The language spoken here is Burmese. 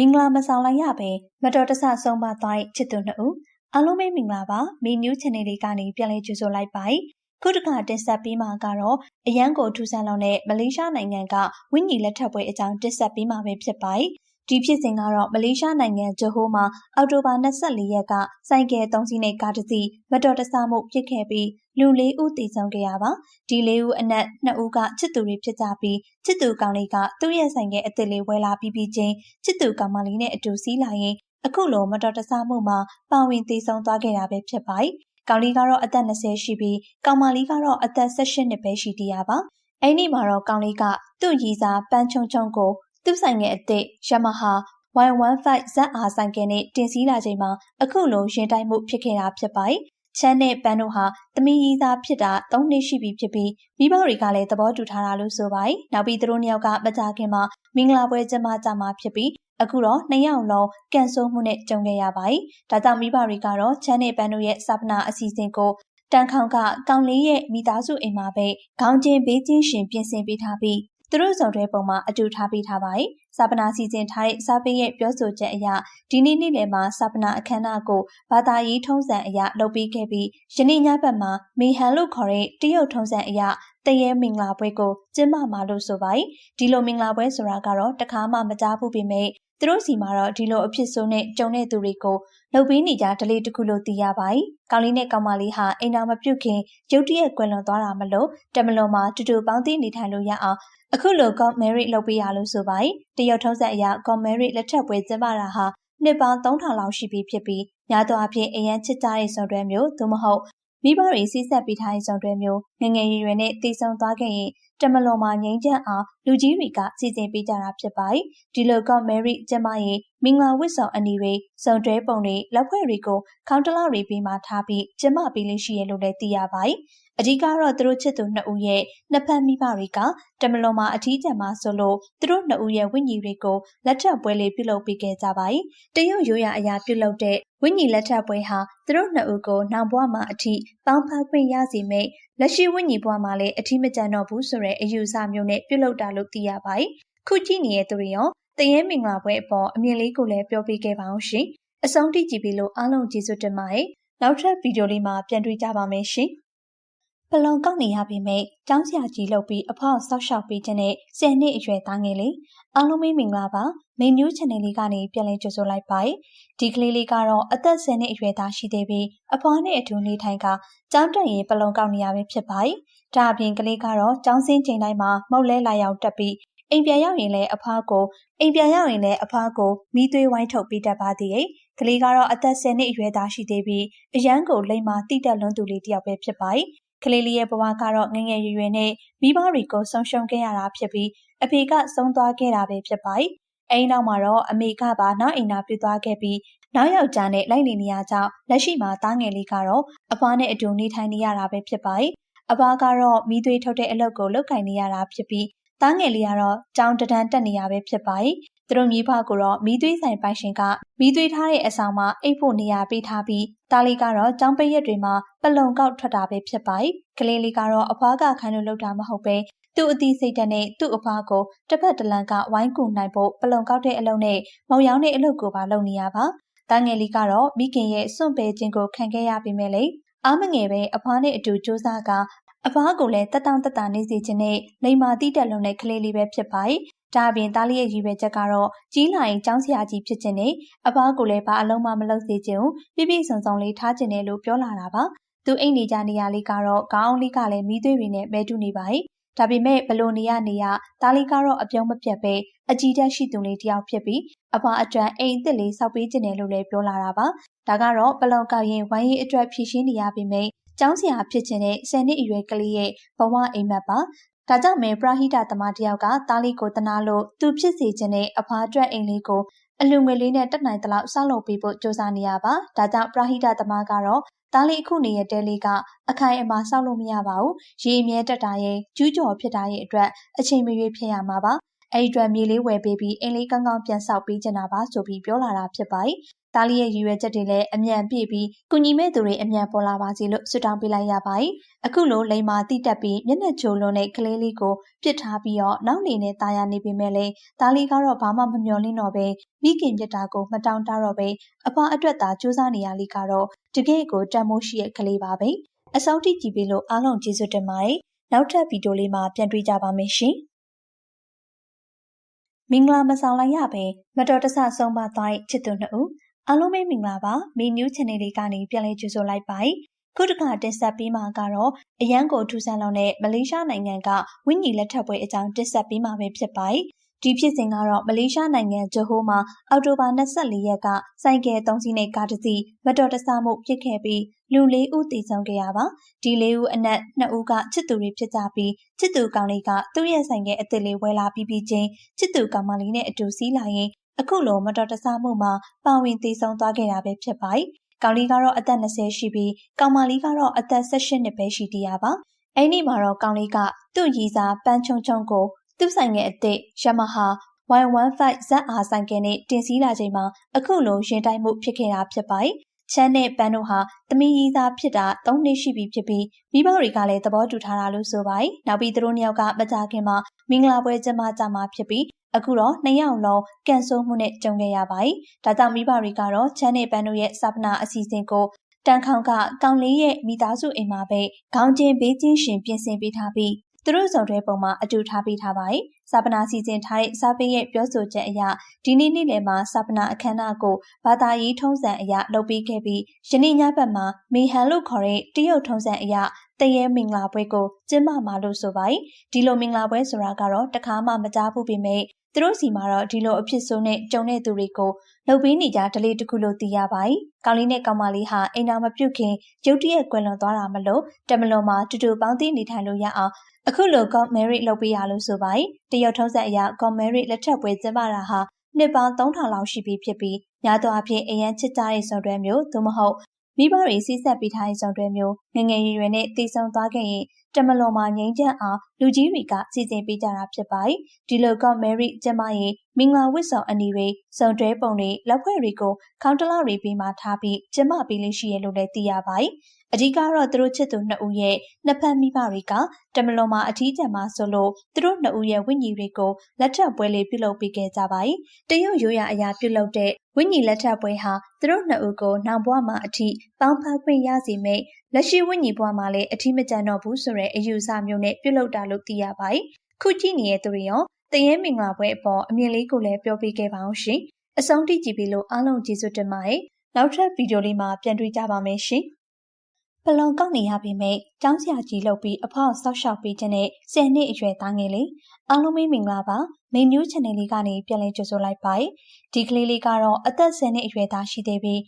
မင်္ဂလာမဆောင်လိုက်ရပဲမတော်တဆဆုံးပါသွားတဲ့ချစ်သူနှစ်ဦးအားလုံးပဲမင်္ဂလာပါမင်း new channel လေးကနေပြန်လည်ကြိုဆိုလိုက်ပါခုတခါတင်ဆက်ပေးမှာကတော့အရန်ကိုထူဆန်းလုံးနဲ့မလေးရှားနိုင်ငံကဝိညာဉ်လက်ထပ်ပွဲအကြောင်းတင်ဆက်ပေးမှာပဲဖြစ်ပါတယ် ဒီဖြစ်စဉ်ကတော့မလေးရှားနိုင်ငံဂျဟိုးမှာအောက်တိုဘာ24ရက်ကစိုက်ကယ်၃စီးနဲ့ကားတစ်စီးမတော်တဆမှုဖြစ်ခဲ့ပြီးလူ၄ဦးသေဆုံးခဲ့ရပါဒီ၄ဦးအနက်၂ဦးကချစ်သူတွေဖြစ်ကြပြီးချစ်သူကောင်လေးကသူ့ရဲ့ဆိုင်ကအစ်စ်လေးဝဲလာပြီးပြီးချင်းချစ်သူကောင်မလေးနဲ့အတူစီးလာရင်အခုလိုမတော်တဆမှုမှာပါဝင်သေဆုံးသွားခဲ့တာပဲဖြစ်ပါတယ်ကောင်လေးကတော့အသက်20ရှိပြီးကောင်မလေးကတော့အသက်18နှစ်ပဲရှိသေးရပါအဲ့ဒီမှာတော့ကောင်လေးကသူ့ရီစာပန်းချုံချုံကို သူ့ဆိုင်ငယ်အစ်စ်ယမဟာ Y15 ZR ဆိုင်ကယ်နဲ့တင်စီးလာချိန်မှာအခုလိုရင်တိုက်မှုဖြစ်ခဲ့တာဖြစ်ပါတယ်။ချမ်းနဲ့ပန်းတို့ဟာသမီးကြီးသားဖြစ်တာ၃နှစ်ရှိပြီဖြစ်ပြီးမိဘတွေကလည်းသဘောတူထားတာလို့ဆိုပါတယ်။နောက်ပြီးသူတို့နှစ်ယောက်ကမကြခင်မှာမင်္ဂလာပွဲကျင်းပကြမှာဖြစ်ပြီးအခုတော့နှစ်ယောက်လုံးကန်ဆိုးမှုနဲ့ကြုံခဲ့ရပါတယ်။ဒါကြောင့်မိဘတွေကတော့ချမ်းနဲ့ပန်းတို့ရဲ့စာပနာအစီအစဉ်ကိုတန်ခေါင်ကကောင်လေးရဲ့မိသားစုအိမ်မှာပဲခေါင်းချင်းဘေးချင်းရှင်ပြင်ဆင်ပေးထားပြီး သူတို့စုံတွဲပုံမှာအတူထားပေးထားပါတယ်။စာပနာစီစဉ်ထားတဲ့စာပေရဲ့ပြောဆိုချက်အရဒီနေ့နေ့လယ်မှာစာပနာအခမ်းအနားကိုဘာသာရေးထုံးစံအရလုပ်ပေးခဲ့ပြီးယနေ့ညဘက်မှာမေဟန်လို့ခေါ်တဲ့တရုတ်ထုံးစံအရတရေမင်္ဂလာပွဲကိုကျင်းပမှာလို့ဆိုပါတယ်။ဒီလိုမင်္ဂလာပွဲဆိုတာကတော့တခါမှမကြားဘူးပေမဲ့ သူတို့စီမှာတော့ဒီလိုအဖြစ်ဆိုးနဲ့ကြုံတဲ့သူတွေကိုလှုပ်ပြီးနေကြဒလေးတစ်ခုလို့သိရပါတယ်။ကောင်လေးနဲ့ကောင်မလေးဟာအိမ်တော်မပြုတ်ခင်ရုတ်တရက်ကွယ်လွန်သွားတာမလို့တမလွန်မှာတူတူပေါင်းသိနေထိုင်လို့ရအောင်အခုလို God Merit လုပ်ပေးရလို့ဆိုပါတယ်။တရုတ်ထုံးစံအရ God Merit လက်ထပ်ပွဲကျင်းပတာဟာနှစ်ပေါင်း3000လောက်ရှိပြီဖြစ်ပြီးများသောအားဖြင့်အရန်ချစ်ကြတဲ့စုံတွဲမျိုးသို့မဟုတ်မိဘတွေစီးဆက်ပေးထားတဲ့စုံတွဲမျိုးငငယ်ရွယ်ရွယ်နဲ့တည်ဆုံသွားခဲ့ရင် တမလွန်မှာငိမ့်ချမ်းအောင်လူကြီးတွေကစီစဉ်ပေးကြတာဖြစ်ပါတယ်။ဒီလို God Mary ကျမရဲ့မင်္ဂလာဝတ်ဆောင်အနီတွေစုံတွဲပုံတွေလက်ဖွဲ့တွေကိုခေါင်းတလောက်တွေပြီးမှထားပြီးကျမပေးလေးရှိရလို့လည်းသိရပါတယ်။အဓိကတော့သူတို့ချစ်သူနှစ်ဦးရဲ့နှစ်ဖက်မိဘတွေကတမလွန်မှာအထီးကျန်မှာဆိုလို့သူတို့နှစ်ဦးရဲ့ဝိညာဉ်တွေကိုလက်ထပ်ပွဲလေးပြုလုပ်ပေးခဲ့ကြပါတယ်။တရုတ်ရိုးရာအရာပြုလုပ်တဲ့ဝိညာဉ်လက်ထပ်ပွဲဟာသူတို့နှစ်ဦးကိုနောင်ဘဝမှာအထိပေါင်းဖက်ခွင့်ရစီမဲ့လက်ရှိဝိညာဉ်ဘဝမှာလည်းအထီးမကျန်တော့ဘူးဆိုတဲ့အယူအဆမျိုးနဲ့ပြုလုပ်တာလို့သိရပါတယ်။ခုကြည့်နေတဲ့သူတွေရောတရေမင်္ဂလာပွဲအပေါ်အမြင်လေးကိုလည်းပြောပြခဲ့ပါအောင်ရှင်။အဆုံးထိကြည့်ပြီးလို့အားလုံးကျေးဇူးတင်ပါတယ်။နောက်ထပ်ဗီဒီယိုလေးမှာပြန်တွေ့ကြပါမယ်ရှင်။ ပလုံကောက်နေရပေမဲ့ကျောင်းဆရာကြီးလုပ်ပြီးအဖေါက်ဆောက်ရှောက်ပေးခြင်းနဲ့ဆယ်နှစ်အရွယ်သားငယ်လေးအားလုံးမင်္ဂလာပါမင်းမျိုး channel လေးကနေပြန်လည်ကြိုဆိုလိုက်ပါတယ်ဒီကလေးလေးကတော့အသက်ဆယ်နှစ်အရွယ်သားရှိသေးပြီးအဖွားနဲ့အတူနေထိုင်ကကျောင်းတက်ရင်ပလုံကောက်နေရပဲဖြစ်ပါတယ်ဒါအပြင်ကလေးကတော့ကျောင်းစင်းချိန်တိုင်းမှာမောက်လဲလာရောက်တက်ပြီးအိမ်ပြန်ရောက်ရင်လည်းအဖွားကိုအိမ်ပြန်ရောက်ရင်လည်းအဖွားကိုမိသွေးဝိုင်းထုတ်ပေးတတ်ပါသေးတယ်ကလေးကတော့အသက်10နှစ်အရွယ်သားရှိသေးပြီးအရန်ကိုလိမ္မာတိတက်လွန်းသူလေးတစ်ယောက်ပဲဖြစ်ပါတယ် ကလေးလေးရဲ့ဘဝကတော့ငငယ်ရွယ်ရွယ်နဲ့မိဘတွေကိုဆုံးရှုံးခဲ့ရတာဖြစ်ပြီးအဖေကဆုံးသွားခဲ့တာပဲဖြစ်ပါတယ်။အဲဒီနောက်မှာတော့အမေကပါနောက်အိမ်နာပြသွားခဲ့ပြီးနောက်ယောက်ျားနဲ့လိုက်နေနေရကြောင်းလက်ရှိမှာသားငယ်လေးကတော့အဖွားနဲ့အတူနေထိုင်နေရတာပဲဖြစ်ပါတယ်။အဖွားကတော့မိသွေးထုတ်တဲ့အလုပ်ကိုလုပ်ကင်နေရတာဖြစ်ပြီး သားငယ်လေးကတော့ကြောင်တဒန်းတက်နေရပဲဖြစ်ပါတယ်။သူတို့မိဘကိုတော့မိသွေးဆိုင်ပိုင်ရှင်ကမိသွေးထားတဲ့အဆောင်မှာအိတ်ဖို့နေရာပေးထားပြီးတားလေးကတော့ကြောင်ပိတ်ရက်တွေမှာပလုံကောက်ထွက်တာပဲဖြစ်ပါတယ်။ကလေးလေးကတော့အဖွားကခိုင်းလို့လုပ်တာမဟုတ်ပဲသူ့အသီးစိတ်ဓာတ်နဲ့သူ့အဖွားကိုတစ်ဖက်တစ်လန်ကဝိုင်းကူနိုင်ဖို့ပလုံကောက်တဲ့အလုပ်နဲ့မောင်ရောင်းတဲ့အလုပ်ကိုပါလုပ်နေရပါ။တားငယ်လေးကတော့မိခင်ရဲ့စွန့်ပယ်ခြင်းကိုခံခဲ့ရပြီးမဲ့လေအားမငယ်ပဲအဖွားနဲ့အတူစူးစမ်းက အဖွားကိုလည်းတက်တောင့်တက်တာနေစေခြင်းနဲ့လိမ္မာတိတက်လုံးတဲ့ကလေးလေးပဲဖြစ်ပါတယ်။ဒါအပြင်သားလေးရဲ့ရည်ရွယ်ချက်ကတော့ကြီးလာရင်ကျောင်းဆရာကြီးဖြစ်ခြင်းနဲ့အဖွားကိုလည်းဘာအလုံးမမလုပ်စေခြင်းပြပြစုံစုံလေးထားခြင်းနဲ့လို့ပြောလာတာပါ။သူအိတ်နေကြနေရလေးကတော့ခေါင်းလေးကလည်းမီးသွေးတွေနဲ့မဲတူနေပါတယ်။ဒါပေမဲ့ဘလို့နေရနေရသားလေးကတော့အပြုံးမပြတ်ပဲအကြည်တက်ရှိသူလေးတယောက်ဖြစ်ပြီးအဖွားအတွက်အိမ်အစ်စ်လေးစောက်ပေးခြင်းနဲ့လို့လည်းပြောလာတာပါ။ဒါကတော့ပလောင်ကောက်ရင်ဝိုင်းရေးအတွက်ဖြည့်ရှင်းနေရပေမဲ့ ကျောင်းဆရာဖြစ်ခြင်းနဲ့ဆယ်နှစ်အရွယ်ကလေးရဲ့ဘဝအိမ်မက်ပါဒါကြောင့်မဲပရဟိတသမားတယောက်ကတားလေးကိုတနာလို့သူဖြစ်စေခြင်းနဲ့အဖွားအတွက်အိမ်လေးကိုအလူငွေလေးနဲ့တက်နိုင်သလောက်ဆောက်လုပ်ပေးဖို့ကြိုးစားနေရပါဒါကြောင့်ပရဟိတသမားကတော့တားလေးအခုနေရတဲလေးကအခိုင်အမာဆောက်လို့မရပါဘူးရေအမြဲတက်တာရဲ့ကျူးကျော်ဖြစ်တာရဲ့အတွက်အချိန်မရွေးဖြစ်ရမှာပါအဲ့ဒီအတွက်မြေလေးဝယ်ပေးပြီးအိမ်လေးကောင်းကောင်းပြန်ဆောက်ပေးချင်တာပါဆိုပြီးပြောလာတာဖြစ်ပါတယ်။ တားလီရဲ့ရည်ရွယ်ချက်တွေလည်းအမြန်ပြည့်ပြီးကုညီမဲ့သူတွေအမြန်ပေါ်လာပါစေလို့ဆုတောင်းပေးလိုက်ရပါတယ်။အခုလိုလိန်မာတိတက်ပြီးမျက်နှာချိုလွန်တဲ့ကလေးလေးကိုပြစ်ထားပြီးတော့နောက်နေနဲ့တာယာနေပေမဲ့လည်းတားလီကတော့ဘာမှမမျှော်လင့်တော့ပဲမိခင်မြတ်တာကိုမတောင်းတတော့ပဲအဖွာအတွက်သာစူးစမ်းနေရလိကတော့တကယ့်ကိုတန်မိုးရှိတဲ့ကလေးပါပဲ။အစောတိကြည့်ပြီးလို့အားလုံးကျေးဇူးတင်ပါတယ်။နောက်ထပ်ဗီဒီယိုလေးမှာပြန်တွေ့ကြပါမယ်ရှင်။မင်္ဂလာမဆောင်လိုက်ရပဲမတော်တဆဆုံးပါသွားတဲ့ချစ်သူနှစ်ဦး အားလုံးပဲမင်္ဂလာပါမင်းနျူး channel လေးကနေပြန်လည်ကြိုဆိုလိုက်ပါတယ်ခုတခါတင်ဆက်ပေးမှာကတော့အရန်ကိုထူဆန်းလောင်းတဲ့မလေးရှားနိုင်ငံကဝိညာဉ်လက်ထပ်ပွဲအကြောင်းတင်ဆက်ပေးမှာပဲဖြစ်ပါတယ်ဒီဖြစ်စဉ်ကတော့မလေးရှားနိုင်ငံဂျဟိုးမှာအောက်တိုဘာ24ရက်ကစိုက်ကယ်၃စီးနဲ့ကားတစ်စီးမတော်တဆမှုဖြစ်ခဲ့ပြီးလူ၄ဦးသေဆုံးခဲ့ရပါဒီ၄ဦးအနက်2ဦးကချစ်သူတွေဖြစ်ကြပြီးချစ်သူကောင်လေးကသူ့ရဲ့ဆိုင်ကအစ်စ်လေးဝယ်လာပြီးပြီးချင်းချစ်သူကောင်မလေးနဲ့အတူစီးလာရင်အခုလိုမတော်တဆမှုမှာပါဝင်သေဆုံးသွားခဲ့တာပဲဖြစ်ပါတယ်ကောင်လေးကတော့အသက်20ရှိပြီးကောင်မလေးကတော့အသက်18နှစ်ပဲရှိသေးရပါအဲ့ဒီမှာတော့ကောင်လေးကသူ့ရီစာပန်းချုံချုံကိုသူ့ဆိုင်ငယ်အစ်စ်ယမဟာ Y15 ZR ဆိုင်ကယ်နဲ့တင်စီးလာချိန်မှာအခုလိုရင်တိုက်မှုဖြစ်ခဲ့တာဖြစ်ပါတယ်။ချမ်းနဲ့ပန်းတို့ဟာသမီးကြီးသားဖြစ်တာ၃နှစ်ရှိပြီဖြစ်ပြီးမိဘတွေကလည်းသဘောတူထားတာလို့ဆိုပါတယ်။နောက်ပြီးသူတို့နှစ်ယောက်ကမကြခင်မှာမင်္ဂလာပွဲကျင်းပကြမှာဖြစ်ပြီး အခုတော့နှစ်ယောက်လုံးကန်ဆိုးမှုနဲ့ကြုံခဲ့ရပါတယ်။ဒါကြောင့်မိဘတွေကတော့ချမ်းနဲ့ပန်းတို့ရဲ့စာပနာအစီအစဉ်ကိုတန်ခေါင်ကကောင်လေးရဲ့မိသားစုအိမ်မှာပဲခေါင်းချင်းဘေးချင်းရှင်ပြင်ဆင်ပေးထားပြီး သူတို့ဆောင်တဲ့ပုံမှာအတူထားပေးထားပါတယ်။စာပနာစီစဉ်ထားတဲ့စာပေရဲ့ပြောဆိုချက်အရဒီနေ့နေ့လယ်မှာစာပနာအခမ်းအနားကိုဘာသာရေးထုံးစံအရလုပ်ပေးခဲ့ပြီးယနေ့ညဘက်မှာမေဟန်လို့ခေါ်တဲ့တရုတ်ထုံးစံအရတရဲမင်္ဂလာပွဲကိုကျင်းပမှာလို့ဆိုပါတယ်။ဒီလိုမင်္ဂလာပွဲဆိုတာကတော့တခါမှမကြားဘူးပေမဲ့သူတို့စီမှာတော့ဒီလိုအဖြစ်ဆိုးနဲ့ကြုံတဲ့သူတွေကိုလှုပ်ပေးနေကြဒလေးတစ်ခုလို့သိရပါတယ်။ကောင်းလေးနဲ့ကောင်မလေးဟာအိမ်တော်မပြုတ်ခင်ရုတ်တရက်ကွယ်လွန်သွားတာမလို့တမလွန်မှာတူတူပေါင်းသိနေထိုင်လို့ရအောင် အခုလို God Merit လုပ်ပေးရလို့ဆိုပါတယ်။တရုတ်ထုံးစံအရ God Merit လက်ထပ်ပွဲကျင်းပတာဟာနှစ်ပေါင်း3000လောက်ရှိပြီဖြစ်ပြီးများသောအားဖြင့်အရန်ချစ်ကြတဲ့စုံတွဲမျိုးသို့မဟုတ်မိဘတွေစီးဆက်ပေးထားတဲ့စုံတွဲမျိုးငငယ်ရွယ်ရွယ်နဲ့တည်ဆုံသွားခဲ့ရင် တမလွန်မှာငိမ့်ချမ်းအောင်လူကြီးတွေကစီစဉ်ပေးကြတာဖြစ်ပါတယ်။ဒီလိုကမယ်ရီကျမရဲ့မင်္ဂလာဝတ်ဆောင်အနီတွေစုံတွဲပုံတွေလက်ဖွဲ့တွေကိုခေါင်းတလောက်တွေပြီးမှထားပြီးကျမပေးလေးရှိရလို့လည်းသိရပါတယ်။အဓိကတော့သူတို့ချစ်သူနှစ်ဦးရဲ့နှစ်ဖက်မိဘတွေကတမလွန်မှာအထီးကျန်မှာဆိုလို့သူတို့နှစ်ဦးရဲ့ဝိညာဉ်တွေကိုလက်ထပ်ပွဲလေးပြုလုပ်ပေးခဲ့ကြပါတယ်။တရုတ်ရိုးရာအရာပြုလုပ်တဲ့ဝိညာဉ်လက်ထပ်ပွဲဟာသူတို့နှစ်ဦးကိုနောက်ဘဝမှာအထီး ပေါင်းဖက်ခွင့်ရစီမဲ့လက်ရှိဝိညာဉ်ဘဝမှာလည်းအထီးမကျန်တော့ဘူးဆိုတဲ့အယူအဆမျိုးနဲ့ပြုလုပ်တာလို့သိရပါတယ်။ခုကြည့်နေတဲ့သူတွေရောတရေမင်္ဂလာပွဲအပေါ်အမြင်လေးကိုလည်းပြောပြခဲ့ပါအောင်ရှင်။အဆုံးထိကြည့်ပြီးလို့အားလုံးကျေးဇူးတင်ပါတယ်။နောက်ထပ်ဗီဒီယိုလေးမှာပြန်တွေ့ကြပါမယ်ရှင်။ပလွန်ကောက်နေရပေမဲ့ကျောင်းဆရာကြီးလုပ်ပြီးအဖောက်ဆောက်ရှောက်ပေးခြင်းနဲ့ဆယ်နှစ်အရွယ်သားငယ်လေးအားလုံးမင်္ဂလာပါမင်းနျူး channel လေးကနေပြန်လည်ကြိုဆိုလိုက်ပါတယ်ဒီကလေးလေးကတော့အသက်10နှစ်အရွယ်သားရှိသေးပြီး